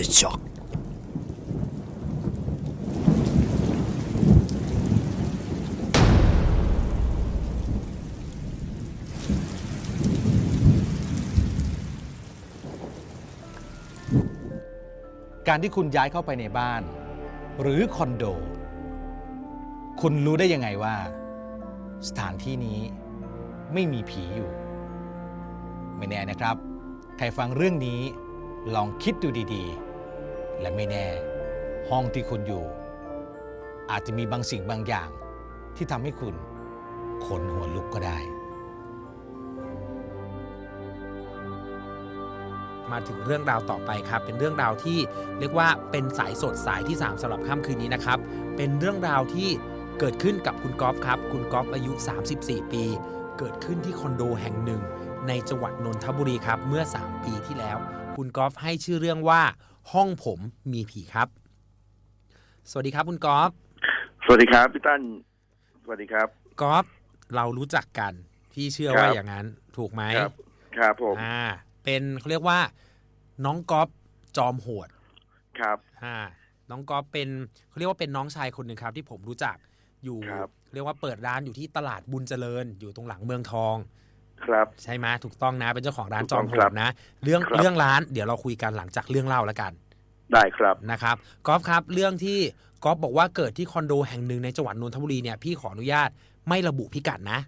The Shock การที่คุณย้ายเข้าไปในบ้าน หรือคอนโด คุณรู้ได้ยังไงว่า สถานที่นี้ไม่มีผีอยู่ ไม่แน่นะครับ ใครฟังเรื่องนี้ลองคิดดูดี ๆ และไม่แน่ ห้องที่คุณอยู่ อาจจะมีบางสิ่งบางอย่างที่ทำให้คุณขนหัวลุกก็ได้ มาถึงเรื่องราวต่อไปครับ เป็นเรื่องราวที่เรียกว่าเป็นสายสดสายที่ 3สำหรับค่ำคืนนี้นะครับ เป็นเรื่องราวที่เกิดขึ้นกับคุณก๊อฟครับ คุณก๊อฟอายุ 34 ปี เกิดขึ้นที่คอนโดแห่งหนึ่ง ในจังหวัดนนทบุรีครับ เมื่อ 3 ปีที่แล้ว คุณก๊อฟให้ชื่อเรื่องว่า ห้องผมมีผีครับ สวัสดีครับ คุณก๊อฟสวัสดีครับพี่ตั้นสวัสดีครับก๊อฟเรารู้จักกันพี่เชื่อครับว่าอย่างนั้นถูกไหมครับครับผมอ่า เป็นเขาเรียกว่า น้องก๊อฟจอมโหดครับอ่าน้องก๊อฟเป็นเขาเรียกว่าเป็นน้องชายคนหนึ่งครับ ที่ผมรู้จักอยู่ครับเรียกว่าเปิดร้านอยู่ที่ตลาดบุญเจริญ อยู่ตรงหลังเมืองทอง ครับ ใช่ไหมถูกต้องนะ เป็นเจ้าของร้านถูกจต้ออมงโหครัดบนะ เรื่องครับเรื่องร้านเดี๋ยวเราคุยกันหลังจากเรื่องเล่าแล้วกัน ได้ครับนะครับก๊อฟครับ เรื่องที่ก๊อฟบอกว่าเกิดที่คอนโดแห่งหนึ่งในจังหวัดนนทบุรีเนี่ยพี่ขออนุญาตไม่ระบุพิกัดนะ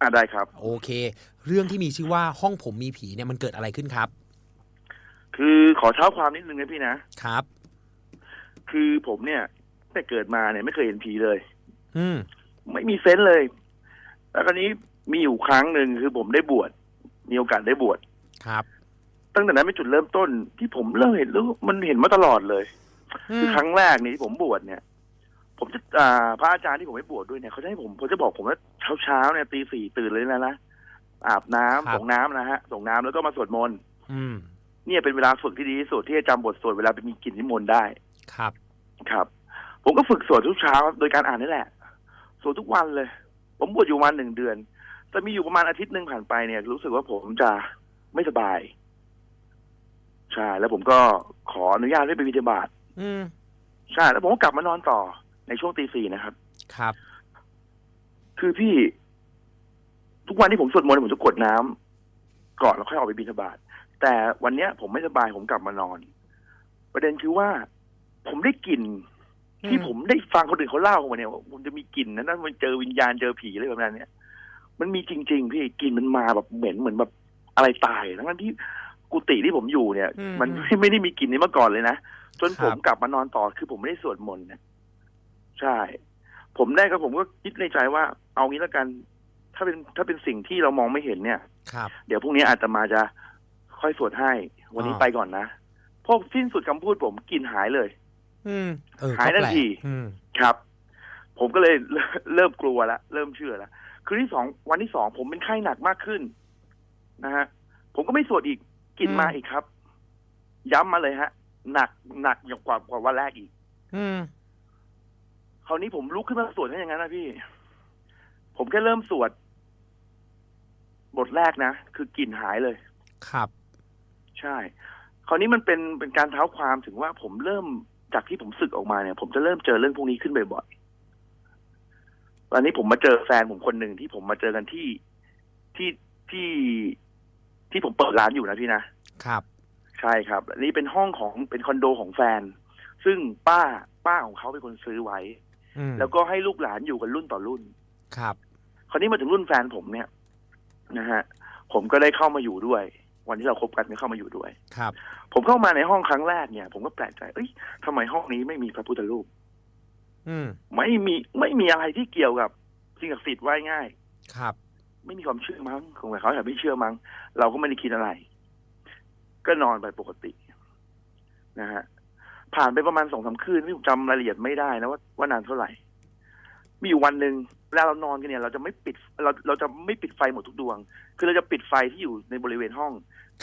อ่าได้ครับ โอเค เรื่องที่มีชื่อว่าห้องผมมีผีเนี่ยมันเกิดอะไรขึ้นครับ คือขอเท้าความนิดนึงนะพี่นะครับ คือผมเนี่ยตั้งแต่เกิดมาเนี่ยไม่เคยเห็นผีเลย อืมไม่มีเซนส์เลย แล้วคราวนี้ มีอยู่ครั้งหนึ่งคือผมได้บวชมีโอกาสได้บวชครับ ตั้งแต่นั้นเป็นจุดเริ่มต้นที่ผมเริ่มเห็นแล้วมันเห็นมาตลอดเลยอืคือมครั้งแรกนี่ที่ผมบวชเนี่ย ผมจะอ่าพระอาจารย์ที่ผมไปบวชด้วยเนี่ยเขาจะให้ผมเขาจะบอกผมว่าเช้าเช้าๆเนี่ยตีสี่ตื่นเลยนะนะอาบน้ำส่งน้ำนะฮะส่งน้ำแล้วก็มาสวดมนต์อืมเนี่ยเป็นเวลาฝึกที่ดีที่สุดที่จะจำบทสวดเวลาไปมีกินนิมนต์ได้ครับ ครับ ผมก็ฝึกสวดทุกเช้าโดยการอ่านนี่แหละสวดทุกวันเลย ผมบวชอยู่ประมาณหนึ่งเดือน แต่มีอยู่ประมาณอาทิตย์หนึ่งผ่านไปเนี่ย รู้สึกว่าผมจะไม่สบาย ใช่ แล้วผมก็ขออนุญาตให้ไปบิณฑบาตอืมใช่ แล้วผมก็กลับมานอนต่อในช่วงตีสี่นะครับ ครับ คือพี่ ทุกวันที่ผมสวดมนต์ผมจะกรวดน้ำก่อนแล้วค่อยออกไปบิณฑบาตแต่วันเนี้ย ผมไม่สบายผมกลับมานอน ประเด็นคือว่า ผมได้กลิ่นที่อืมผมได้ฟังคนอื่นเขาเล่ามาเนี่ยว่าผมจะมีกลิ่นนะนั่นมันเจอวิญญาณเจอผีอะไรแบบนั้นเนี่ย มันมีจริง ๆ พี่กลิ่นมันมาแบบเหม็นเหมือนแบบอะไรตายทั้งนั้นที่กุฏิที่ผมอยู่เนี่ยอืมมันไม่ไม่ได้มีกลิ่นนี้มาก่อนเลยนะจนครับผมกลับมานอนต่อคือผมไม่ได้สวดมนต์นะใช่ ผมได้ก็ผมก็คิดในใจว่า เอางี้แล้วกัน ถ้าเป็นถ้าเป็นสิ่งที่เรามองไม่เห็นเนี่ยครับ เดี๋ยวพรุ่งนี้อาจจะมาจะค่อยสวดให้ วันนี้อ่าไปก่อนนะพอสิ้นสุดคำพูดผมกลิ่นหายเลย อืมเออหายทันก็แปลกทีอืมครับ ผมก็เลยเริ่มเริ่มกลัวแล้วเริ่มเชื่อแล้ว คืนที่สองวันที่สองผมเป็นไข้หนักมากขึ้นนะฮะผมก็ไม่สวดอีกกลินมาอีกครับ ย้ำมาเลยฮะ หนักหนักอย่างกว่ากว่าวันแรกอีก อืมคราวนี้ผมลุกขึ้นมาสวดให้อย่างนั้นนะพี่ ผมแค่เริ่มสวด บทแรกนะ คือกลิ่นหายเลย ครับ ใช่ คราวนี้มันเป็นเป็นการเท้าความถึงว่าผมเริ่มจากที่ผมสึกออกมาเนี่ย ผมจะเริ่มเจอเรื่องพวกนี้ขึ้นบ่อย ๆตอนนี้ผมมาเจอแฟนผมคนหนึ่งที่ผมมาเจอกันที่ที่ที่ที่ผมเปิดร้านอยู่นะพี่นะครับ ใช่ครับอันนี้เป็นห้องของเป็นคอนโดของแฟน ซึ่งป้าป้าของเขาเป็นคนซื้อไว้ อืมแล้วก็ให้ลูกหลานอยู่กันรุ่นต่อรุ่น ครับ คราวนี้มาถึงรุ่นแฟนผมเนี่ยนะฮะผมก็ได้เข้ามาอยู่ด้วย วันที่เราคบกันก็เข้ามาอยู่ด้วย ครับ ผมเข้ามาในห้องครั้งแรกเนี่ย ผมก็แปลกใจ เอ้ยทำไมห้องนี้ไม่มีพระพุทธรูป อืมไม่มีไม่มีอะไรที่เกี่ยวกับสิ่งศักดิ์สิทธิ์ไว้ง่าย ครับ ไม่มีความเชื่อมั้งคงเขาแต่ไม่เชื่อมั้งเราก็ไม่ได้คิดอะไร ก็นอนไปปกติ นะฮะผ่านไปประมาณสองสามคืนที่ผมจำรายละเอียดไม่ได้นะว่าว่านานเท่าไหร่ มีอยู่วันหนึ่งเวลาเรานอนกันเนี่ย เราจะไม่ปิด เราเราจะไม่ปิดไฟหมดทุกดวง คือเราจะปิดไฟที่อยู่ในบริเวณห้อง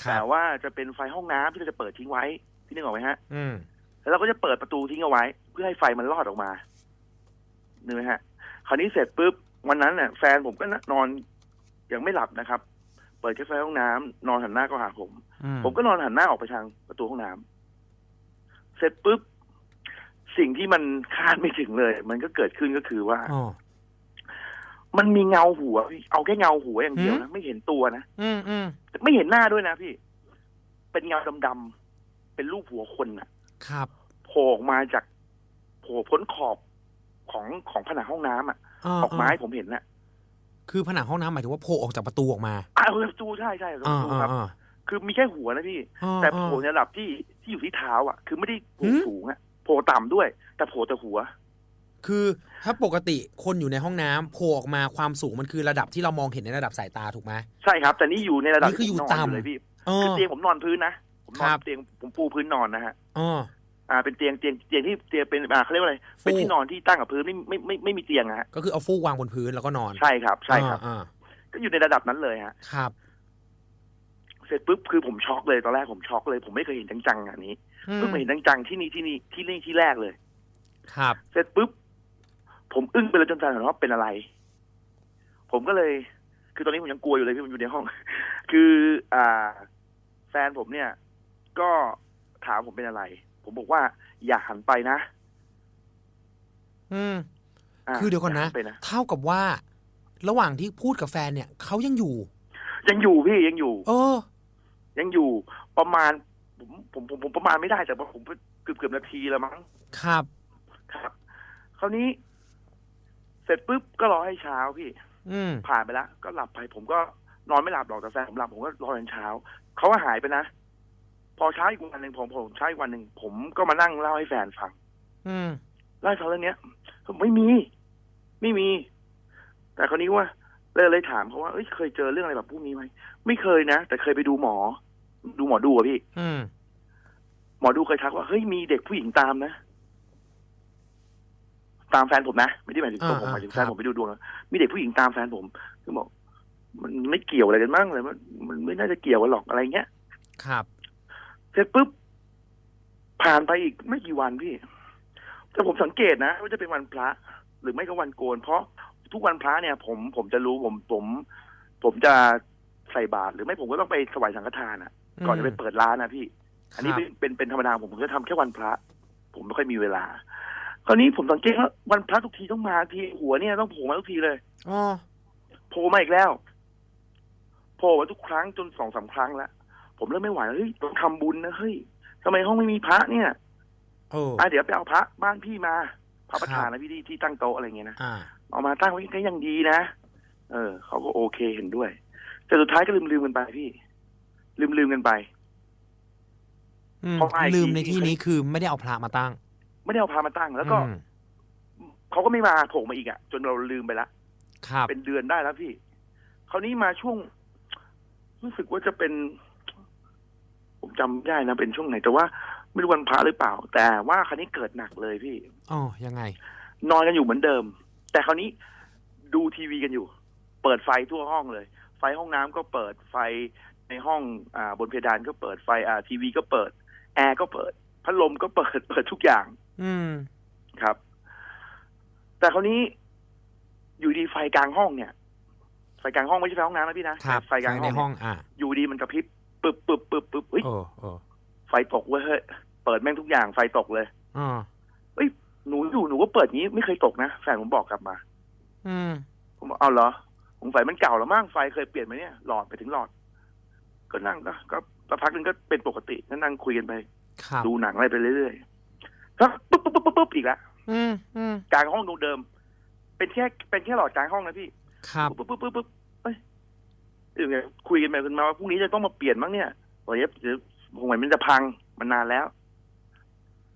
คแต่รับว่าจะเป็นไฟห้องน้ำที่เราจะเปิดทิ้งไว้พี่นึกออกไหมฮะ อืมแล้วเราก็จะเปิดประตูทิ้งเอาไว้ เพื่อให้ไฟมันลอดออกมา นึกไหมฮะ คราวนี้เสร็จปุ๊บวันนั้นเนี่ยแฟนผมก็นอนยังไม่หลับนะครับ เปิดแค่ไฟห้องน้ำนอนหันหน้าก็หาผมอืมผมก็นอนหันหน้าออกไปทางประตูห้องน้เสร็จปุ๊บสิ่งที่มันคาดไม่ถึงเลย มันก็เกิดขึ้นก็คือว่าอ๋อมันมีเงาหัวพี่เอาแค่เงาหัวอย่างเดียวหืนะมไม่เห็นตัวนะอืมอืมไม่เห็นหน้าด้วยนะพี่ เป็นเงาดำๆเป็นรูปหัวคนน่ะ ครับโผล่ออกมาจากโผล่พ้นขอบ ของของผนังห้องน้ำอะออกมาให้ผมเห็นน่ะ คือผนังห้องน้ำหมายถึงว่าโผล่ออกจากประตูออกมาอ้าวประตูใช่ใช่ประอ่าตูอ่าครับอ่าคือมีแค่หัวนะพี่อ่าแต่อ่าโผล่ในระดับที่ที่อยู่ที่เท้าอะ คือไม่ได้โผล่หืมสูงอะโผล่ต่ำด้วย แต่โผล่แต่หัว คือถ้าปกติคนอยู่ในห้องน้ำโผล่ออกมาความสูงมันคือระดับที่เรามองเห็นในระดับสายตาถูกไหมใช่ครับ แต่นี่อยู่ในระดับนี่คืออยู่ที่ผมนนต่ำเลยพี่เอคืออเตียงผมนอนพื้นนะผมนอครันบเตียงผมปูพื้นนอนนะฮะ อ๋ออ่าเป็นเตียงเตียงเตียงที่เตียงเป็นอ่าเขาเรียกว่าอะไรเป็นฟูกที่นอนที่ตั้งกับพื้นไม่ไม่ไม่ไม่มีเตียงอะฮะก็คือเอาฟูกวางบนพื้นแล้วก็นอนใช่ครับ ใช่ครับอ่าก็อยู่ในระดับนั้นเลยฮะๆครับ เสร็จปุ๊บคือผมช็อกเลยตอนแรกผมช็อกเลย ผมไม่เคยเห็นจังๆอย่างนี้อืมเพิ่งมาเห็นจังๆที่นี่ที่นี่ที่นี่ที่แรกเลย ครับ เสร็จปุ๊บผมอึ้งไปเลยจนใจถามว่าเป็นอะไร ผมก็เลย คือตอนนี้ผมยังกลัวอยู่เลยพี่มันอยู่ในห้อง คือ อ่า แฟนผมเนี่ย ก็ถามผมเป็นอะไร ผมบอกว่าอย่าหันไปนะ อืมาคือเดี๋ยวก่อนนะาหัไปนะเท่ากับว่า ระหว่างที่พูดกับแฟนเนี่ยเขายังอยู่ ยังอยู่พี่ยังอยู่ เออ ยังอยู่ประมาณผมผมผมผมประมาณไม่ได้แต่ว่าผมเกือบเกือบนาทีแล้วมั้งครับ ครับ คราวนี้ เสร็จปุ๊บก็รอให้เช้าพี่ อืม ผ่านไปแล้วก็หลับไป ผมก็นอนไม่หลับหรอกแต่แฟนผมหลับผมก็รอจนเช้าเขาก็หายไปนะ พอเช้าอีกวันหนึ่งผมผมเช้าอีกวันหนึ่งผมก็มานั่งเล่าให้แฟนฟัง อืมเล่าให้ฟังเรื่องเนี้ยผมไม่มี ไม่มี แต่คราวนี้ว่าเลยเลยถามเขาว่าเอ้ยเคยเจอเรื่องอะไรแบบพวกนี้ไหมไม่เคยนะแต่เคยไปดูหมอ ดูหมอดูอะพี่ อืมหมอดูเคยทักว่าเฮ้ยมีเด็กผู้หญิงตามนะตามแฟนผมนะไม่ได้หมายถึงตัวผมอ่าหมายถึงคแฟรับนผมไปดูดวงนะมีเด็กผู้หญิงตามแฟนผมคือบอก มันไม่เกี่ยวอะไรกันมั้งเลยมันมันไม่น่าจะเกี่ยวกันหรอกอะไรเงี้ยครับ เสร็จปุ๊บผ่านไปอีกไม่กี่วันพี่ แต่ผมสังเกตนะว่าจะเป็นวันพระ หรือไม่ก็วันโกน เพราะทุกวันพระเนี่ย ผมผมจะรู้ผมผม ผมจะใส่บาตรหรือไม่ผมก็ต้องไปถวายสังฆทานอะ ก่อนจะไปเปิดร้านนะพี่ อันนี้เป็นเป็นเป็นธรรมดาผมผมจะทำแค่วันพระ ผมไม่ค่อยมีเวลาคราวนี้ผมสังเกตว่าวันพระทุกทีต้องมาทีหัวเนี่ยต้องโผล่มาทุกทีเลยอ๋อโผล่มาอีกแล้วโผล่มาทุกครั้งจนสองสามครั้งแล้ว ผมเริ่มไม่ไหวแล้วเฮ้ยต้องทำบุญนะเฮ้ยทำไมห้องไม่มีพระเนี่ยโอ้อะเดี๋ยวไปเอาพระบ้านพี่มาพระประธานครับนะพี่ที่ที่ตั้งโต๊ะอะไรเงี้ยนะอ่าเอามาตั้งไว้ก็ยังดีนะเออเขาก็โอเคเห็นด้วย แต่สุดท้ายก็ลืมลืมๆกันไปพี่ ลืมลืมๆกันไปอืมเพราะไอ้ลืมในที่ที่นี้คือไม่ได้เอาพระมาตั้ง ไม่ได้เอาพระมาตั้ง แล้วก็อืมเขาก็ไม่มาโผล่มาอีกอะจนเราลืมไปละครับเป็นเดือนได้แล้วพี่คราวนี้มาช่วง รู้สึกว่าจะเป็น ผมจำไม่ได้นะเป็นช่วงไหน แต่ว่าไม่รู้วันพระหรือเปล่า แต่ว่าคราวนี้เกิดหนักเลยพี่อ๋อยังไง นอนกันอยู่เหมือนเดิม แต่คราวนี้ดูทีวีกันอยู่ เปิดไฟทั่วห้องเลย ไฟห้องน้ำก็เปิดไฟในห้องอ่าบนเพดานก็เปิดไฟอ่าทีวีก็เปิด แอร์ก็เปิด พัดลมก็เปิดเปิดทุกอย่าง อืมครับ แต่คราวนี้อยู่ดีไฟกลางห้องเนี่ยไฟกลางห้องไม่ใช่ไฟห้องน้ำนะพี่นะครับไฟกลางห้ในองห้เนี่องยอ่าอยู่ดีมันกระพริบ ปึ๊บปึ๊บปึ๊บปึ๊บเฮ้ยโอ้โอ้ไฟตกเว้ยเฮ้ยเปิดแม่งทุกอย่างไฟตกเลยอ๋อหนูอยู่หนูก็เปิดงี้ไม่เคยตกนะแฟนผมบอกกลับมา อืมผมบอกเอาเหรอผมไฟมันเก่าแล้วมั้งไฟเคยเปลี่ยนไหมเนี่ยหลอดไปถึงหลอด ก็นั่งก็ก็สักพักหนึงก็เป็นปกติก็นั่งคุยกันไปครับดูหนังอะไรไปเรื่อยๆสักปุ๊บปุ๊บปุ๊บปุ๊บปุ๊บอีกแล้วอืมอืมกลางห้องเดิมๆเป็นแค่เป็นแค่หลอดกลางห้องนะพี่ครับปุ๊บปุ๊บปุ๊บปุ๊บเอ้ยเดี๋ยวไง คุยกันไปคุยมาว่าพรุ่งนี้จะต้องมาเปลี่ยนมั้งเนี่ยบอกเดี๋ยวเดี๋ยวคงเหมือนมันจะพังมันนานแล้ว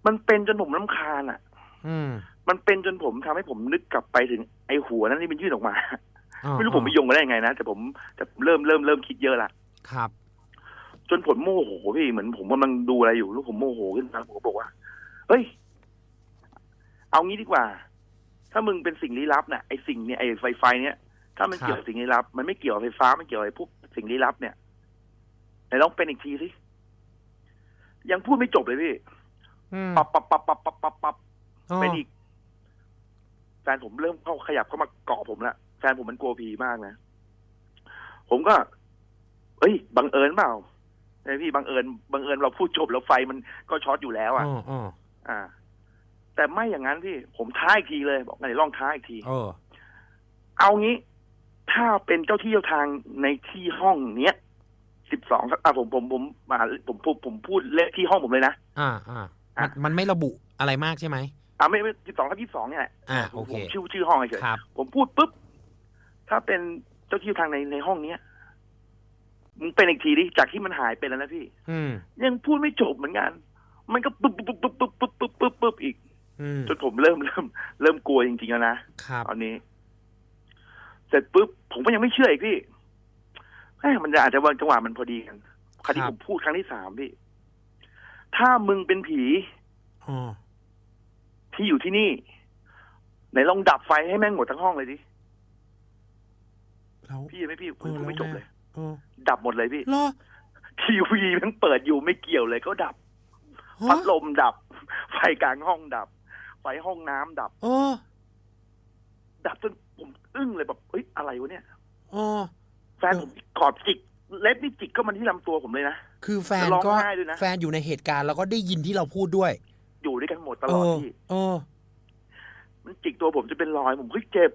มันเป็นจนผมลำคาญอะ อืม มันเป็นจนผมทำให้ผมนึกกลับไปถึงไอ้หัวนั้นที่มันยื่นออกมาอ๋อไม่รู้ผมไปโยงกันได้ยังไงนะแต่ผมแต่ผมเริ่มเริ่มเริ่มคิดเยอะละครับ จนผมโมโหพี่เหมือนผมกำลังดูอะไรอยู่ แล้วผมโมโหขึ้นมาผมก็บอกว่าเฮ้ย เอางี้ดีกว่า ถ้ามึงเป็นสิ่งลี้ลับน่ะไอ้สิ่งเนี่ยไอ้ไฟไฟเนี่ย ถ้ามันครับเกี่ยวกับสิ่งลี้ลับ มันไม่เกี่ยวกับไฟฟ้ามันเกี่ยวกับไอ้พวกสิ่งลี้ลับเนี่ยไหนลองเป็นอีกทีสิยังพูดไม่จบเลยพี่อืมปับปับปับปับปับปับปับอ๋อเป็นอีก แฟนผมเริ่มเข้าขยับเข้ามาเกาะผมละแฟนผมมันกลัวผีมากนะผมก็ เอ้ยบังเอิญเปล่าไอพี่บังเอิญบังเอิญเราพูดจบแล้วไฟมันก็ช็อตอยู่แล้วอ๋อะออ๋ออ่า แต่ไม่อย่างนั้นพี่ ผมท้าอีกทีเลย บอกไงลองท้าอีกทีเออเอางี้ ถ้าเป็นเจ้าที่เจ้าทางในที่ห้องเนี้ยสิบสองครับอะผมผมผมมาผมผมผมพูดเลขที่ห้องผมเลยนะอ่าอ่ามันมันไม่ระบุอะไรมากใช่ไหมอ่าไม่ไม่สิบสองทับยี่สองเนี่ยแหละอ่าโอเคผมชื่อชื่อห้องเฉยครับผมพูดปุ๊บถ้าเป็นเจ้าที่ทางในในห้องเนี้ยมึงเป็นอีกทีดิจากที่มันหายไปแล้วนะพี่ยังพูดไม่จบเหมือนกัน มันก็ปุ๊บปุ๊บปุ๊บปุ๊บปุ๊บปุ๊บปุ๊บอีกจนผมเริ่มเริ่มเริ่มกลัวจริงๆแล้วนะครับตอนนี้ เสร็จปุ๊บผมก็ยังไม่เชื่ออีกพี่แม่มันจะอาจจะวันจังหวะมันพอดีกันครั้งที่ครัผบมพูดครั้งที่สามพี่ ถ้ามึงเป็นผีอ๋อที่อยู่ที่นี่ไหนลองดับไฟให้แม่งหมดทั้งห้องเลยดิแล้วพี่ไม่พี่ผมเออพูดไม่จบแล้วไงเลยเออดับหมดเลยพี่เหรอทีวีแมันเปิดอยู่ไม่เกี่ยวเลยก็ดับฮะพัดลมดับ ไฟกลางห้องดับ ไฟห้องน้ำดับ เออดับจน ผมอึ้งเลยแบบเฮ้ยอะไรวะเนี่ยเออแฟนผมกอดจิกเล็บนี่จิกเข้ามาที่ลำตัวผมเลยนะ คือแฟนร้องก็ไห้ด้วยนะแฟนอยู่ในเหตุการณ์แล้วก็ได้ยินที่เราพูดด้วย อยู่ด้วยกันหมดตเอลอดอที่เออมันจิกตัวผมจะเป็นรอยผมเฮ้ยเจ็บ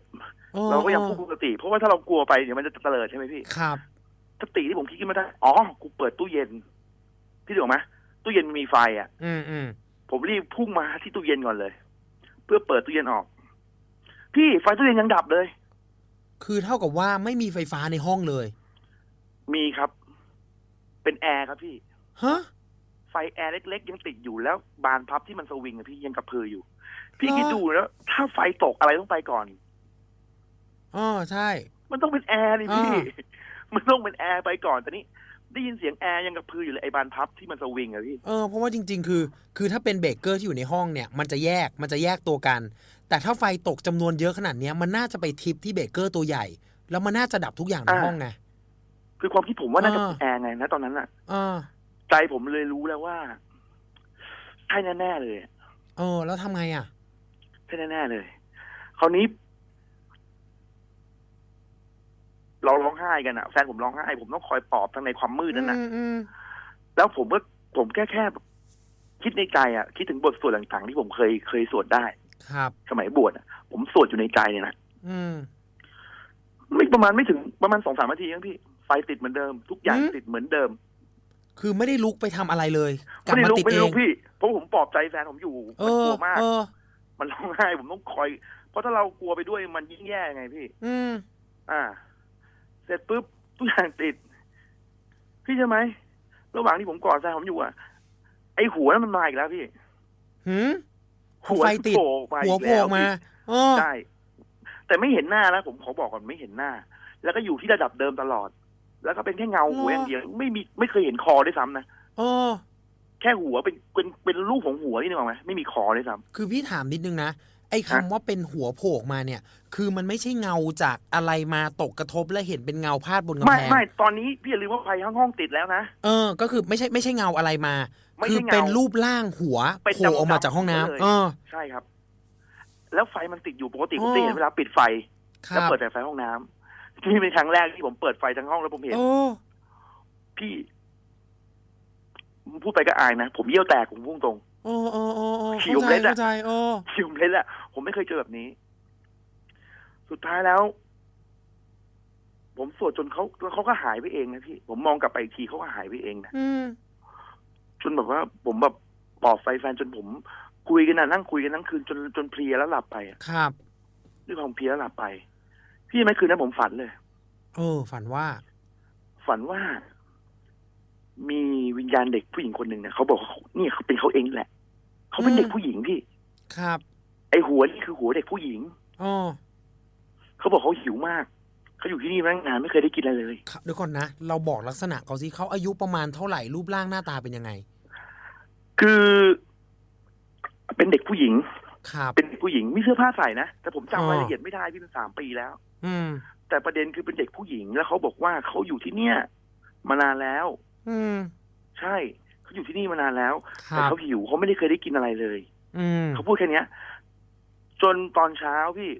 ออเราก็ยังพูดปกติ เพราะว่าถ้าเรากลัวไปเดี๋ยวมันจะเตลิดใช่ไหมพี่ครับสติที่ผมคิดขึ้นมาได้อ๋อกูเปิดตู้เย็น พี่ถูกไหมตู้เย็นมันมีไฟอะ อืมอืมผมรีบพุ่งมาที่ตู้เย็นก่อนเลย เพื่อเปิดตู้เย็นออก พี่ไฟตู้เย็นยังดับเลย คือเท่ากับว่าไม่มีไฟฟ้าในห้องเลย มีครับ เป็นแอร์ครับพี่ ฮะ ไฟแอร์เล็ก ๆ ยังติดอยู่แล้ว บานพับที่มันสวิงอะพี่ยังกระพืออยู่ พี่เหรอคิดดูแล้ว ถ้าไฟตกอะไรต้องไปก่อน อ๋อใช่ มันต้องเป็นแอร์นี่พี่อ่ามันต้องเป็นแอร์ไปก่อนแต่นี่ได้ยินเสียงแอร์ยังกระพืออยู่เลยไอ้บานพับที่มันสวิงอะพี่ เออเพราะว่าจริง ๆ คือ คือถ้าเป็นเบรกเกอร์ที่อยู่ในห้องเนี่ย มันจะแยกมันจะแยกตัวกัน แต่ถ้าไฟตกจำนวนเยอะขนาดเนี้ยมันน่าจะไปทิปที่เบรกเกอร์ตัวใหญ่ แล้วมันน่าจะดับทุกอย่างในอ่าห้องไงคือความคิดผมว่าน่าจะอ่าเป็นแอร์ไงนะตอนนั้นอะเออใจผมเลยรู้แล้วว่าใช่แน่ๆเลยเออ แล้วทำไงอะใช่แน่ๆเลยคราวนี้ เราร้องไห้กันอะแฟนผมร้องไห้ผมต้องคอยปลอบทั้งในความมืดนั่นนะอืมอืมแล้วผมก็ผมแค่แค่คิดในใจอะคิดถึงบทสวดต่างๆที่ผมเคยเคยสวดได้ ครับสมัยบวชอะผมสวดอยู่ในใจเนี่ยนะอืมไม่ประมาณไม่ถึงประมาณสองสามนาทีครับพี่ไฟติดเหมือนเดิม ทุกอย่างอืมติดเหมือนเดิม คือไม่ได้ลุกไปทำอะไรเลยกลับไม่ได้มาลุกติดไม่เอได้ลุงกพี่เพราะผมปลอบใจแฟนผมอยู่เอมันอกลัวมากเออมันร้องไห้ผมต้องคอย เพราะถ้าเรากลัวไปด้วยมันยิ่งแย่ไงพี่ อืมอ่า เสร็จปุ๊บทุกอย่างติด พี่ใช่ไหมระหว่างที่ผมกอดแฟนผมอยู่อะไอหัวนั้นมันมาอีกแล้วพี่หืม หัวไฟติดโผล่มาหัวอีกโผล่แล้วมาพี่เออใช่แต่ไม่เห็นหน้านะผมขอบอกก่อนไม่เห็นหน้า แล้วก็อยู่ที่ระดับเดิมตลอด แล้วก็เป็นแค่เงาหัวอย่างเดียวไม่มีไม่เคยเห็นคอด้วยซ้ำนะเออแค่หัวเป็นเป็นเป็นรูปของหัวนี่นึกออกไหมไม่มีคอด้วยซ้คือพี่ถามนิดนึงนะไอ้คำฮะว่าเป็นหัวโผล่ออกมาเนี่ย คือมันไม่ใช่เงาจากอะไรมาตกกระทบและเห็นเป็นเงาพาดบนำกำไม่แพงไม่ตอนนี้พี่อย่าลืมว่าไฟข้างห้องติดแล้วนะเออ ก็คือไม่ใช่ไม่ใช่เงาอะไรมา ไม่คืใช่อเงา เป็นรูปร่างหัวเป็นโผล่ออกมาดำๆจากห้องน้ำเลยเออใช่ครับ แล้วไฟมันติดอยู่ปกติอ๋ผอมจะเห็นเวลาปิดไฟคแล้วรับเปิดแต่ไฟห้องน้ำนี่เป็นครั้งแรกที่ผมเปิดไฟทั้งห้องแล้วผมเห็น โอ้พี่พูดไปก็อายนะผมเยี่ยวแตกผมพุ่งตรง โอ้โอ้โอ้โอ้ขิเข้าวใจเล็ดอะ เข้าใจโอ้ชิมเลยแหละผมไม่เคยเจอแบบนี้ สุดท้ายแล้ว ผมสวดจนเขาแล้วเขาก็หายไปเองนะพี่ ผมมองกลับไปอีกทีเขาก็หายไปเองนะ อืม จนแบบว่าผมแบบปลอบไฟแฟนจนผมคุยกันนะนั่งคุยกันทั้งคืนจนจนเพลียแล้วหลับไปอะครับด้วยความเพลียแล้วหลับไป พี่ไม่คืนนั้นผมฝันเลยเออฝันว่า ฝันว่า มีวิญญาณเด็กผู้หญิงคนหนึ่งเนี่ยเขาบอกว่าเขาเนี่ยเขาเป็นเขาเองแหละเขาเป็นอืมเด็กผู้หญิงพี่ ครับ ไอหัวนี่คือหัวเด็กผู้หญิงอ๋อเขาบอกเขาหิวมาก เขาอยู่ที่นี่มาตั้งนานไม่เคยได้กินอะไรเลยเดี๋ยวก่อนนะ เราบอกลักษณะเขาสิเขาอายุประมาณเท่าไหร่รูปร่างหน้าตาเป็นยังไง คือ เป็นเด็กผู้หญิง ครับ เป็นเด็กผู้หญิงมีเสื้อผ้าใส่นะแต่ผมจำอ๋อรายละเอียดไม่ได้พี่เป็นสามปีแล้ว อืม แต่ประเด็นคือเป็นเด็กผู้หญิง แล้วเขาบอกว่าเขาอยู่ที่เนี่ย มานานแล้ว อืม ใช่เขาอยู่ที่นี่มานานแล้วคแต่รับ เขาหิวเขาไม่ได้เคยได้กินอะไรเลย อืม เขาพูดแค่เนี้ย จนตอนเช้าพี่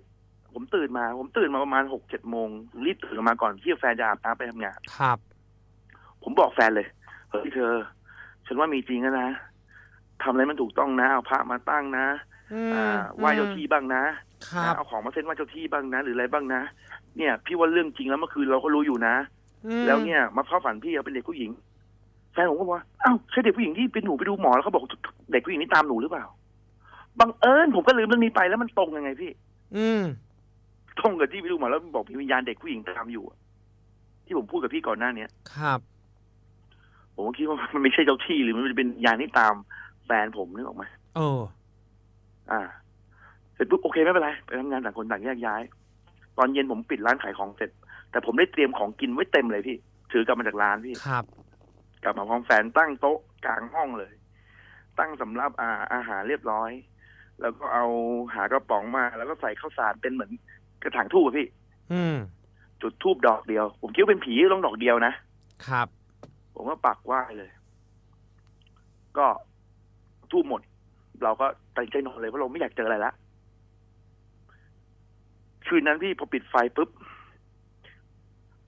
ผมตื่นมา ผมตื่นมาประมาณหกเจ็ดโมงรีบตื่นออกมาก่อนที่แฟนจะอาบน้ำไปทำงานครับ ผมบอกแฟนเลยเฮ้ยเธอ ฉันว่ามีจริงแล้วนะทำอะไรมันถูกต้องนะเอาพระมาตั้งนะอืมอ่าไหว้เจ้าที่บ้างนะครับเอาของมาเส้นไหว้เจ้าที่บ้างนะ หรืออะไรบ้างนะเนี่ย พี่ว่าเรื่องจริงแล้วเมื่อคืนเราก็รู้อยู่นะอืมแล้วเนี่ย มาเข้าฝันพี่เราเป็นเด็กผู้หญิงแฟนผมก็บอกว่าเอ้าใช่เด็กผู้หญิงที่เป็นหนูไปดูหมอแล้วเขาบอกเด็กผู้หญิงนี่ตามหนูหรือเปล่าบังเอิญผมก็ลืมเรื่องนี้ไปแล้วมันตรงยังไงพี่ อืม ตรงกับที่ไปดูหมอแล้วบอกมีวิญญาณเด็กผู้หญิงตามอยู่อะที่ผมพูดกับพี่ก่อนหน้าเนี้ย ครับ ผมก็คิดว่ามันไม่ใช่เจ้าที่หรือมันเป็นวิญญาณที่ตามแฟนผมนึกออกไหมเออ อ่า เสร็จปุ๊บโอเคไม่เป็นไรไปทำงานต่างคนต่างแยกย้าย ตอนเย็นผมปิดร้านขายของเสร็จ แต่ผมได้เตรียมของกินไว้เต็มเลยพี่ ถือกลับมาจากร้านพี่ ครับ กลับมาพร้อมแฟนตั้งโต๊ะกลางห้องเลย ตั้งสำรับอาอาหารเรียบร้อย แล้วก็เอาหากระป๋องมา แล้วก็ใส่ข้าวสารเป็นเหมือน กระถางทูบอะพี่ อืม จุดทูบดอกเดียว ผมคิดว่าเป็นผีต้องดอกเดียวนะครับ ผมก็ปักไหว้เลย ก็ทูบหมด เราก็ตัดสินใจนอนเลยเพราะเราไม่อยากเจออะไรละคืนนั้นพี่พอปิดไฟปุ๊บ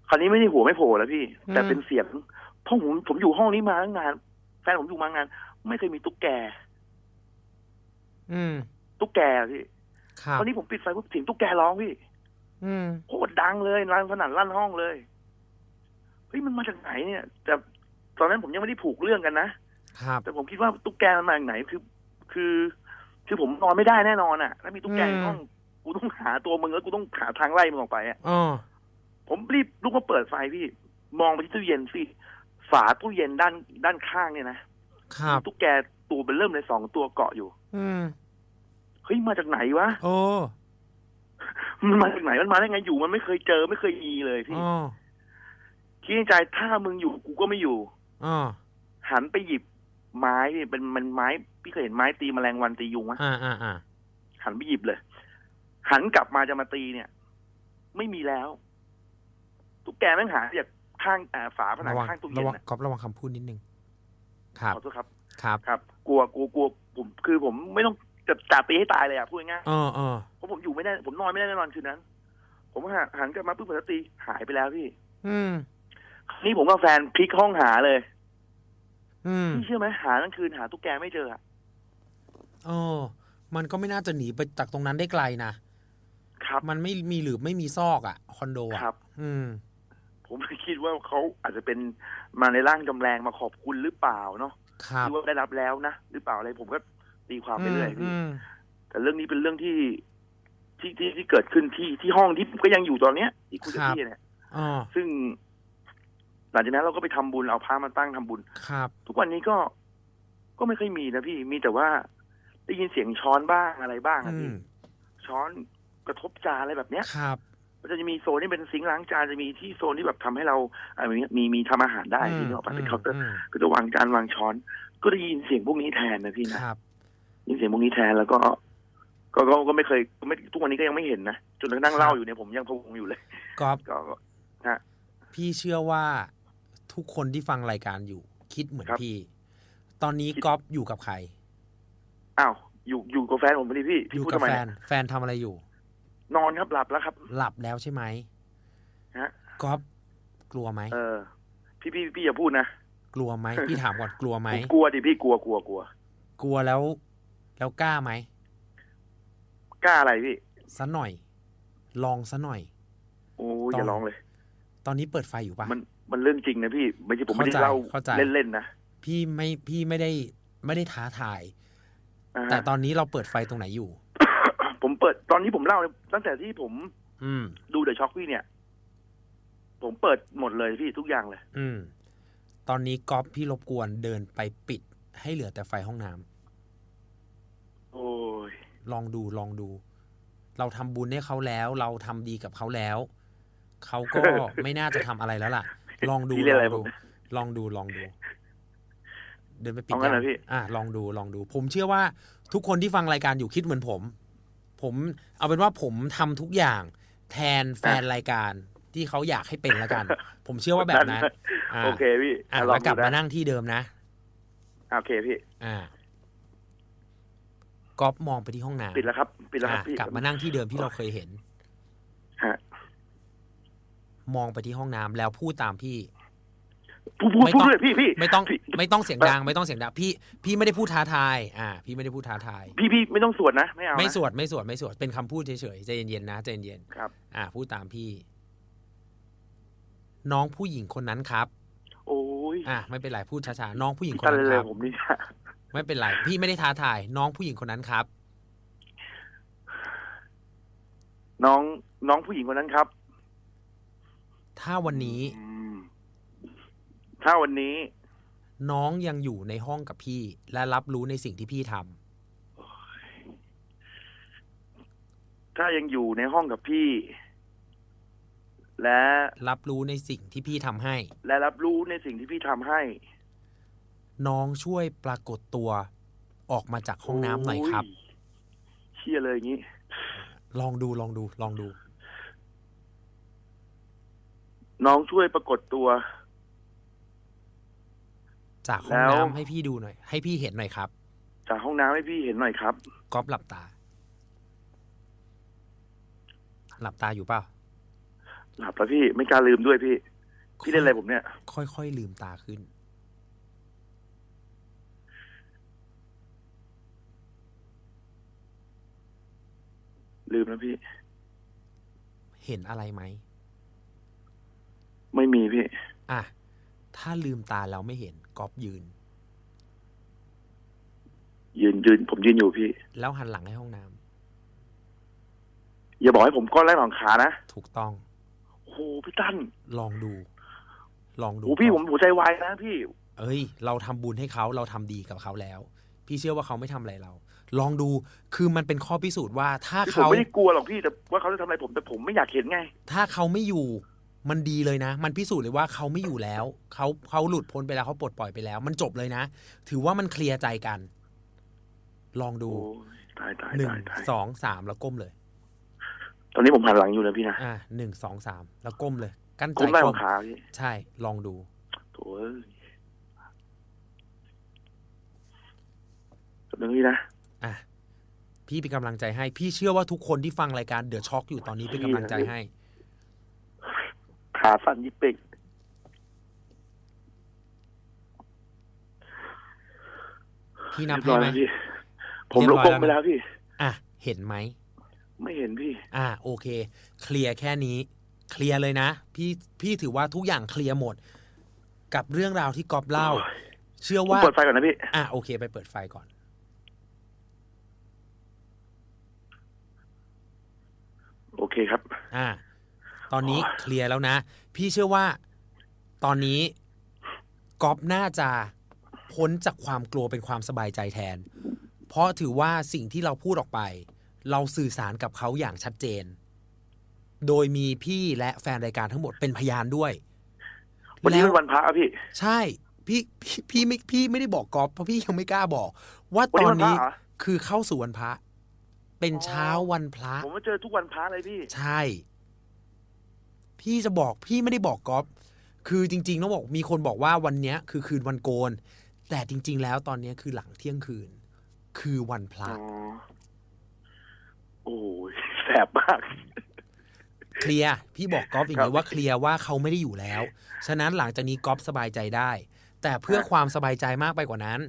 คราวนี้ไม่ได้หัวไม่โผล่แล้วพี่ แต่เป็นเสียงเพราะผมผมอยู่ห้องนี้มาตั้งนานแฟนผมอยู่มานาน ไม่เคยมีตุ๊กแก อืม ตุ๊กแกอะพี่ ครัคบราวนี้ผมปิดไฟปุ๊บเสียงตุ๊กแกร้องพี่อืมโคตรดังเลยรันสนั่นลั่นห้องเลยเฮ้ยมันมาจากไหนเนี่ย แต่ตอนนั้นผมยังไม่ได้ผูกเรื่องกันนะครับแต่ผมคิดว่าตุ๊กแกมันมาจากไหนคือ คือ คือผมนอนไม่ได้แน่นอนอะถ้ามีตุ๊กแกในห้องกูต้องหาตัวมึงแล้วกูต้องหาทางไล่มึงออกไปอะอ๋อผมรีบลุกมาเปิดไฟพี่ มองไปที่ตู้เย็นสิฝาตู้เย็นด้านด้านข้างเนี่ยนะครับมีตุ๊กแกตัวเป็นเริ่มเลยสองตัวเกาะอยู่ อืม เฮ้ยมาจากไหนวะโอ้มันมาจากไหนมันมาได้ไงอยู่มันไม่เคยเจอไม่เคยมีเลยพี่อ๋อคิดในใจถ้ามึงอยู่กูก็ไม่อยู่อ๋อหันไปหยิบไม้พี่เป็นมันไม้ พี่เคยเห็นไม้ตีแมลงวันตียุงไหมอ่าอ่าอ่าหันไปหยิบเลย หันกลับมาจะมาตีเนี่ย ไม่มีแล้ว ตุ๊กแกแม่งหายจากข้างอ่าฝาผนังระวังข้างตู้ระเย็นวังน่ะก๊อฟระวังคำพูดนิดนึงครับขอโทษครับ ครับ ครับ กลัวกลัวกลัวผมคือผมไม่ต้อง จะจ่าตีให้ตายเลยอะพูดง่ายเออเออๆเพราะผมอยู่ไม่ได้ผมนอนไม่ได้แน่นอนคืนนั้น ผมหันหันกลับมาปุ๊บผมจะตีหายไปแล้วพี่ อืมนี่ผมกับแฟนพลิกห้องหาเลย อืมพี่เชื่อไหมหาทั้งคืนหาตุ๊กแกไม่เจออะโอ้มันก็ไม่น่าจะหนีไปจากตรงนั้นได้ไกลนะครับ มันไม่มีหรือไม่มีซอกอะ คอนโดอะครับ อืม ผมคิดว่าเขาอาจจะเป็นมาในร่างจำแรงมาขอบคุณหรือเปล่าเนาะครับ ที่ว่าได้รับแล้วนะหรือเปล่าอะไรผมก็ ตีความไปเรื่อยพี่อืมแต่เรื่องนี้เป็นเรื่องที่ที่ที่ที่เกิดขึ้นที่ที่ห้องที่ผมก็ยังอยู่ตอนเนี้ยที่คุยกับพี่เนี่ยอ๋อซึ่ง หลังจากนั้นเราก็ไปทำบุญเอาพระมาตั้งทำบุญครับ ทุกวันนี้ก็ก็ไม่ค่อยมีนะพี่มีแต่ว่าได้ยินเสียงช้อนบ้างอะไรบ้างอะอืพี่มช้อนกระทบจานอะไรแบบเนี้ยครับมันจะมีโซนที่เป็นซิงค์ล้างจานจะมีที่โซนที่แบบทำให้เราอ่ามีมีมีทำอาหารได้ที่นึกออกปะเป็นเคาน์เตอร์อืมก็จะวางจานวางช้อน ก็ได้ยินเสียงพวกนี้แทนนะพี่นะครับ ยินเสียงพวกนี้แทนแล้วก็ก็ก็ก็ไม่เคยก็ไม่ทุกวันนี้ก็ยังไม่เห็นนะจนกระทั่งเล่าอยู่เนี่ยผมยังพะวงอยู่เลยก๊อฟก็ก็พี่เชื่อว่าทุกคนที่ฟังรายการอยู่ คิดเหมือนครับพี่ ตอนนี้คิดก๊อฟอยู่กับใครอ้าวอยู่อยู่กับแฟนผมพอดีพี่อพี่ยู่พูดกับทำไมแฟเนี่ยนแฟนทำอะไรอยู่ นอนครับหลับแล้วครับ หลับแล้วใช่ไหมฮะก๊อฟกลัวไหมเออ พี่พี่พี่อย่าพูดนะกลัวไหมพี่ถามก่อนกลัวไหมผมกลัวดิพี่กลัวกลัวกลัว กลัวแล้ว แล้วกล้าไหมกล้าอะไรพี่ซะหน่อย ลองซะหน่อย โอ้ยอย่าร้องเลย ตอนนี้เปิดไฟอยู่ปะมันมันเรื่องจริงนะพี่ไม่ใช่ผมไม่ได้เข้าใจเล่าเข้าใจเล่นๆนะพี่ไม่พี่ไม่ได้ไม่ได้ท้าทายอ่าฮะแต่ตอนนี้เราเปิดไฟตรงไหนอยู่ ผมเปิดตอนนี้ผมเล่าเลยตั้งแต่ที่ผม อืม ดูเดอะช็อคพี่เนี่ย ผมเปิดหมดเลยพี่ทุกอย่างเลย อืม ตอนนี้ก๊อฟพี่รบกวนเดินไปปิดให้เหลือแต่ไฟห้องน้ำ โอ้ยลองดูลองดู เราทำบุญให้เขาแล้ว เราทำดีกับเขาแล้ว เขาก็ ไม่น่าจะทำอะไรแล้วล่ะ ลองดูพี่เล่นอะไรลองผดูม ลองดูลองดู เดินไปปิดเอางั้นเหรอยังพี่ อะลองดูลองดู ผมเชื่อว่าทุกคนที่ฟังรายการอยู่คิดเหมือนผม ผมเอาเป็นว่าผมทำทุกอย่าง แทนแฟนรายการที่เขาอยากให้เป็นละกัน ผมเชื่อว่าแบบนั้น อ่าโอเคพี่อะลแล้อวงกลับดูมานะนั่งที่เดิมนะ โอเคพี่ อ่า ก๊อฟมองไปที่ห้องน้ำปิดแล้วครับ ปิดแล้วคอะรับพี่กลับมานั่งที่เดิมที่เราเคยเห็นฮะมองไปที่ห้องน้ำแล้วพูดตามพี่พูดพูดไม่พูดต้องเลยพี่พี่ไม่ต้องพี่ไม่ต้องเสียงดังไม่ต้องเสียงดังพี่พี่ไม่ได้พูดท้าทาย อ่า พี่ไม่ได้พูดท้าทาย พี่พี่ไม่ต้องสวดนะไม่เอานะไม่สวดไม่สวดไม่สวดเป็นคำพูดเฉยๆใจเย็นๆนะใจเย็นครับๆอ่า พูดตามพี่ น้องผู้หญิงคนนั้นครับ โอ้ยอ่าไม่เป็นไรพูดช้าๆน้องผู้หญิงคนกันนั้นเลคยรับผมนี่ ไม่เป็นไร พี่ไม่ได้ท้าทาย น้องผู้หญิงคนนั้นครับ น้องน้องผู้หญิงคนนั้นครับ ถ้าวันนี้ อืมถ้าวันนี้น้องยังอยู่ในห้องกับพี่ และรับรู้ในสิ่งที่พี่ทำถ้ายังอยู่ในห้องกับพี่ และรับรู้ในสิ่งที่พี่ทำให้ และรับรู้ในสิ่งที่พี่ทำให้ น้องช่วยปรากฏตัวออกมาจากห้องน้ำหน่อยครับโเชี่ยเลยอย่างนี้ ลองดูลองดูลองดู น้องช่วยปรากฏตัว จากห้องแล้ว น้ำให้พี่ดูหน่อย ให้พี่เห็นหน่อยครับจากห้องน้ำให้พี่เห็นหน่อยครับ ก๊อฟหลับตา หลับตาอยู่เปล่า หลับแล้วพี่ไม่กล้าลืมด้วยพี่ พี่เล่นอะไรผมเนี่ย ค่อยๆลืมตาขึ้น ลืมแล้วพี่ เห็นอะไรไหม ไม่มีพี่ อะ ถ้าลืมตาแล้วไม่เห็นก๊อฟยืน ยืนยืนผมยืนอยู่พี่ แล้วหันหลังให้ห้องน้ำอย่าบอกให้ผมก้อนไร้หลังขานะถูกต้อง โอ้โหพี่ตั้นลองดู ลองดูโอ้โหพี่ก๊ผอฟมหัวใจวายนะพี่ เอ้ย เราทำบุญให้เขาเราทำดีกับเขาแล้ว พี่เชื่อว่าเขาไม่ทำอะไรเรา ลองดูคือมันเป็นข้อพิสูจน์ว่า ถ้าผมเขาไม่ได้กลัวหรอกพี่แต่ว่าเขาจะทำอะไรผมแต่ผมไม่อยากเห็นไง ถ้าเขาไม่อยู่มันดีเลยนะ มันพิสูจน์เลยว่าเขาไม่อยู่แล้วเขาเขาหลุดพ้นไปแล้วเขาปลดปล่อยไปแล้ว มันจบเลยนะ ถือว่ามันเคลียร์ใจกัน ลองดูโอ้ยตายตายหนึ่งตายตายสองสามแล้วก้มเลย ตอนนี้ผมหันหลังอยู่นะพี่นะอ่าหนึ่งสองสามแล้วก้มเลย กั้นใจก้มไร้หก้ลัมงขาพี่ใช่ ลองดูโถ่เอ้ยจบตรงนี้นะ อะพี่เป็นกำลังใจให้ พี่เชื่อว่าทุกคนที่ฟังรายการเดอะช็อคอยู่ตอนนี้เป็นกำลังใจให้ ขาสั่นยิบเป่งพี่นับเรียบให้ร้อยไหมแล้วพี่ผมเรีลยงบร้อยกลมไปแล้วนะแล้วพี่ อะ เห็นไหม ไม่เห็นพี่ อ่าโอเค เคลียร์แค่นี้ เคลียร์เลยนะ พี่พี่ถือว่าทุกอย่างเคลียร์หมด กับเรื่องราวที่กอบเล่าโอ้ยเชื่อผมว่าเปิดไฟก่อนนะพี่ อะโอเค ไปเปิดไฟก่อน โอเคครับ อ่า ตอนนี้เคลียร์แล้วนะ พี่เชื่อว่าตอนนี้กอบน่าจะพ้นจากความกลัวเป็นความสบายใจแทน เพราะถือว่าสิ่งที่เราพูดออกไป เราสื่อสารกับเขาอย่างชัดเจน โดยมีพี่และแฟนรายการทั้งหมดเป็นพยานด้วยวันนี้แล้เป็นวันพระอะพี่ ใช่พี่พี่พี่ไม่พี่ไม่ได้บอกกอล์ฟเพราะพี่ยังไม่กล้าบอก ว่าวันตนี้อนวันพระนี้เหรอคือเข้าสู่วันพระ เป็นอ๋อเช้าวันพระ ผมมาเจอทุกวันพระเลยพี่ ใช่ พี่จะบอกพี่ไม่ได้บอกกอล์ฟคือจริงๆต้องบอกมีคนบอกว่าวันเนี้ย คือคืนวันโกน แต่จริง ๆ แล้วตอนเนี้ยคือหลังเที่ยงคืน คือวันพระ อ๋อ โอ้ยแสบมาก เคลียร์พี่บอกกอล์ฟอย่างครันี้บว่าเคลียร์ว่าเขาไม่ได้อยู่แล้ว ฉะนั้นหลังจากนี้กอล์ฟสบายใจได้ แต่เพื่อความสบายใจมากไปกว่านั้น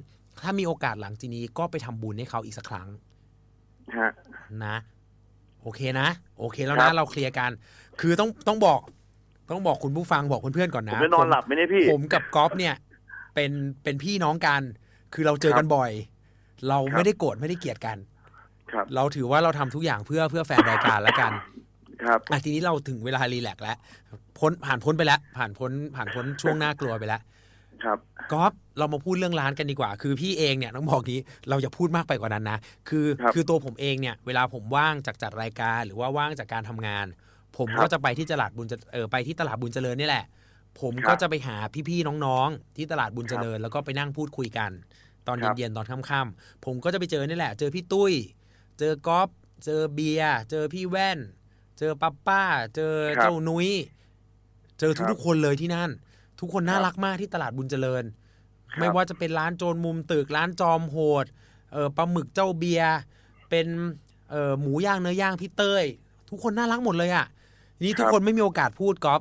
ถ้ามีโอกาสหลังจากนี้ก็ไปทำบุญให้เขาอีกสักครั้ง ฮะนะ โอเคนะ โอเคแล้วครันะบเราเคลียร์กัน คือต้องต้องบอก ต้องบอกคุณผู้ฟังบอกเพื่อนๆก่อนผมนะจะนอนหลับไหมเนี่ยพี่ผมกับก๊อฟเนี่ย เป็นเป็นพี่น้องกัน คือเราเจอกันบ่อย เราครับไม่ได้โกรธไม่ได้เกลียดกันครับเราถือว่าเราทำทุกอย่างเพื่อเพื่อแฟนรายการแล้วกัน ครับอะทีนี้เราถึงเวลารีแลกซ์แล้วพ้นผ่านพ้นไปแล้ว ผ่านพ้นผ่านพ้นช่วงน่ากลัวไปแล้ว ครับก๊อฟเรามาพูดเรื่องร้านกันดีกว่า คือพี่เองเนี่ยต้องบอกนี้เราอย่าพูดมากไปกว่านั้นนะ คือครับคือตัวผมเองเนี่ยเวลาผมว่างจากจัดรายการหรือว่าว่างจากการทำงาน ผมครับก็จะไปที่ตลาดบุญเจเออไปที่ตลาดบุญเจริญนี่แหละ ผมครับก็จะไปหาพี่ๆน้องๆ ที่ตลาดบุญเจริญ แล้วก็ไปนั่งพูดคุยกัน ตอนครับเย็นๆตอนค่ำๆผมก็จะไปเจอนี่แหละ เจอพี่ตุ้ย เจอก๊อฟเจอเบียร์เจอพี่แว่น เจอป้าป้า เจอครับเจ้านุ้ย เจอครับทุกๆคนเลยที่นั่น ทุกคนน่าครับรักมากที่ตลาดบุญเจริญครับไม่ว่าจะเป็นร้านโจรมุมตึกร้านจอมโหดเออปลาหมึกเจ้าเบียร์เป็นเออหมูย่างเนื้อย่างพี่เต้ย ทุกคนน่ารักหมดเลยอะ่ะนี่ทุกคนไม่มีโอกาสพูดก๊อฟ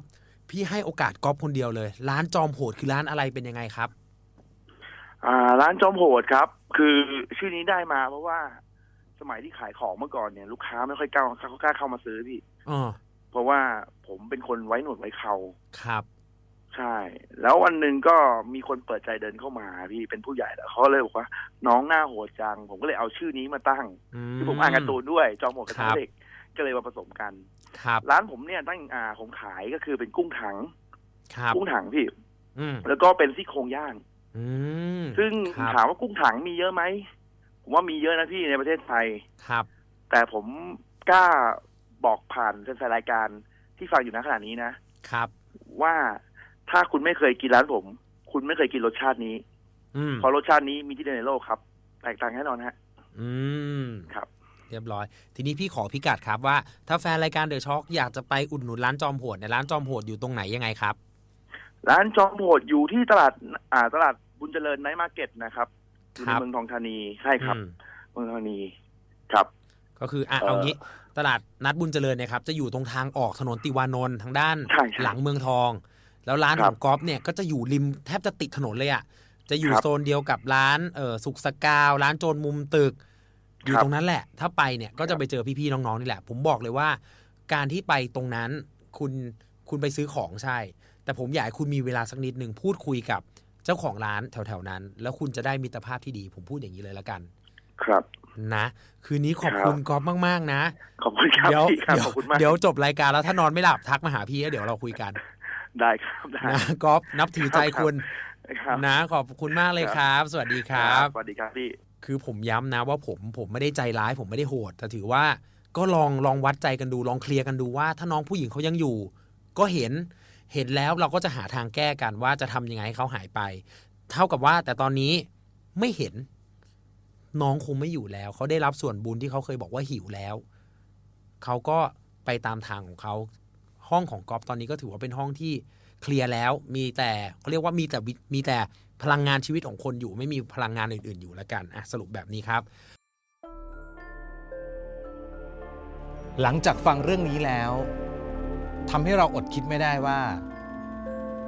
พี่ให้โอกาสก๊อฟคนเดียวเลย ร้านจอมโหดคือร้านอะไรเป็นยังไงครับ อ่า ร้านจอมโหดครับ คือชื่อนี้ได้มาเพราะว่าสมัยที่ขายของเมื่อก่อนเนี่ย ลูกค้าไม่ค่อยกล้าเขากล้าเข้ามาซื้อพี่อ๋อเพราะว่าผมเป็นคนไว้หนวดไว้เขาครับ ใช่ แล้ววันหนึ่งก็มีคนเปิดใจเดินเข้ามาพี่เป็นผู้ใหญ่แล้วเขาเลยบอกว่า น้องหน้าโหดจัง ผมก็เลยเอาชื่อนี้มาตั้งคือผมอ่านการ์ตูนด้วย จอมโหดกับครัจอมบเด็กก็เลยมาผสมกันครับ ร้านผมเนี่ยตั้งอ่าผมขายก็คือเป็นกุ้งถังครับกุ้งถังพี่อืมแล้วก็เป็นซี่โครงย่างอืมซึ่งครับถามว่ากุ้งถังมีเยอะไหมผมว่ามีเยอะนะพี่ในประเทศไทยครับ แต่ผมกล้าบอกผ่านแฟนๆรายการที่ฟังอยู่ณขณะนี้นะครับ ว่า ถ้าคุณไม่เคยกินร้านผม คุณไม่เคยกินรสชาตินี้อืมเพราะรสชาตินี้มีที่เดียวในโลกครับ แตกต่างแน่นอนฮะ อืมครับ เรียบร้อย ทีนี้พี่ขอพิกัดครับว่า ถ้าแฟนรายการเดอะช็อคอยากจะไปอุดหนุนร้านจอมโหดเนี่ยร้านจอมโหดอยู่ตรงไหนยังไงครับ ร้านจอมโหดอยู่ที่ตลาด อ่า ตลาดบุญเจริญไนท์มาร์เก็ตนะครับอยู่ในครับเมืองทองธานีใช่ครับอืมเมืองทองธานีครับ ก็คืออะเอ่อเอางี้ตลาดนัดบุญเจริญเนี่ยครับจะอยู่ตรงทางออกถนนติวานนท์ทางด้านใช่ใช่หลังเมืองทอง แล้วร้านคขรับองก๊อฟเนี่ยก็จะอยู่ริมแทบจะติดถนนเลยอะจะอยู่ครับโซนเดียวกับร้านเออสุกสกาว ร้านโจรมุมตึก อยู่ครับตรงนั้นแหละ ถ้าไปเนี่ยก็จะไปเจอพี่ๆน้องๆนี่แหละ ผมบอกเลยว่า การที่ไปตรงนั้นคุณคุณไปซื้อของใช่ แต่ผมอยากให้คุณมีเวลาสักนิดหนึ่งพูดคุยกับเจ้าของร้านแถวๆนั้น แล้วคุณจะได้มิตรภาพที่ดี ผมพูดอย่างนี้เลยแล้วกัน ครับนะ คืนนี้ขอบครับคุณก๊อฟมาก ๆ นะ ขอบคุณครับเดี๋ยวพี่ครับเดี๋ยวขอบคุณมากเดี๋ยวจบรายการแล้วถ้านอนไม่หลับทักมาหาพี่แล้วเดี๋ยวเราคุยกัน ได้ครับได้นะก๊อฟนับถือใจคุณครับนะขอบคุณมากเลยครับ สวัสดีครับ สวัสดีครับพี่ คือผมย้ำนะว่าผมผมไม่ได้ใจร้าย ผมไม่ได้โหดแต่ถือว่าก็ลองลองวัดใจกันดูลองเคลียร์กันดูว่า ถ้าน้องผู้หญิงเขายังอยู่ ก็เห็นเห็นแล้วเราก็จะหาทางแก้กันว่าจะทำยังไงให้เขาหายไป เท่ากับว่าแต่ตอนนี้ไม่เห็น น้องคงไม่อยู่แล้ว เขาได้รับส่วนบุญที่เขาเคยบอกว่าหิวแล้ว เขาก็ไปตามทางของเขา ห้องของกอล์ฟตอนนี้ก็ถือว่าเป็นห้องที่เคลียร์แล้ว มีแต่เขาเรียกว่ามีแต่มีแต่พลังงานชีวิตของคนอยู่ ไม่มีพลังงานอื่น ๆ อยู่แล้วกันอะสรุปแบบนี้ครับ หลังจากฟังเรื่องนี้แล้วทำให้เราอดคิดไม่ได้ว่า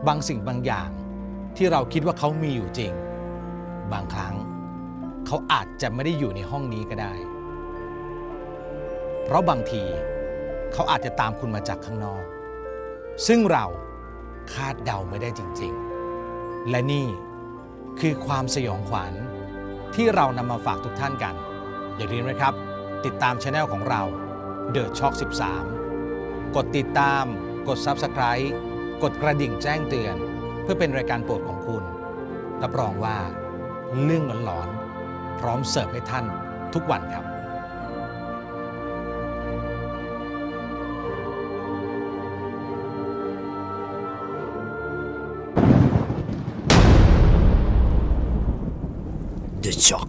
บางสิ่งบางอย่างที่เราคิดว่าเขามีอยู่จริง บางครั้ง เขาอาจจะไม่ได้อยู่ในห้องนี้ก็ได้ เพราะบางที เขาอาจจะตามคุณมาจากข้างนอก ซึ่งเราคาดเดาไม่ได้จริงๆ และนี่คือความสยองขวัญที่เรานำมาฝากทุกท่านกัน อย่าลืมนะครับ ติดตามช anel ของเรา The Shock 13 กดติดตาม กด Subscribe กดกระดิ่งแจ้งเตือน เพื่อเป็นรายการโปรดของคุณ รับรองว่าเรื่องหลอนๆพร้อมเสิร์ฟให้ท่านทุกวันครับ de sang.